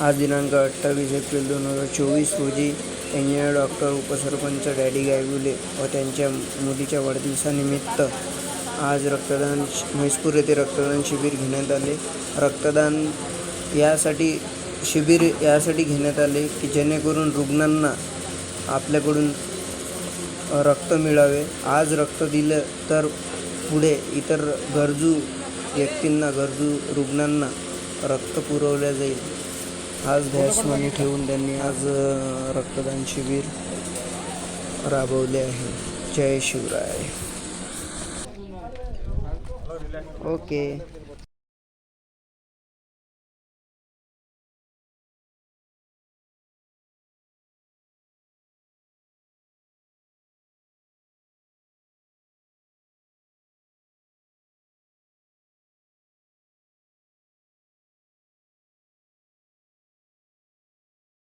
आज दिनांक अठ्ठावीस एप्रिल दोन हजार चोवीस रोजी इंजिनियर डॉक्टर उपसरपंच डॅडी गायगुले व त्यांच्या मुलीच्या वाढदिवसानिमित्त आज रक्तदान शि- म्हैसपूर येथे रक्तदान शिबिर घेण्यात आले. रक्तदान यासाठी शिबिर यासाठी घेण्यात आले की जेणेकरून रुग्णांना आपल्याकडून रक्त मिळावे. आज रक्त दिलं तर पुढे इतर गरजू व्यक्तींना गरजू रुग्णांना रक्त पुरवल्या जाईल. आज ध्यासमानी ठेवून त्यांनी आज रक्तदान शिबिर राबवले आहे. जय शिवराय. ओके.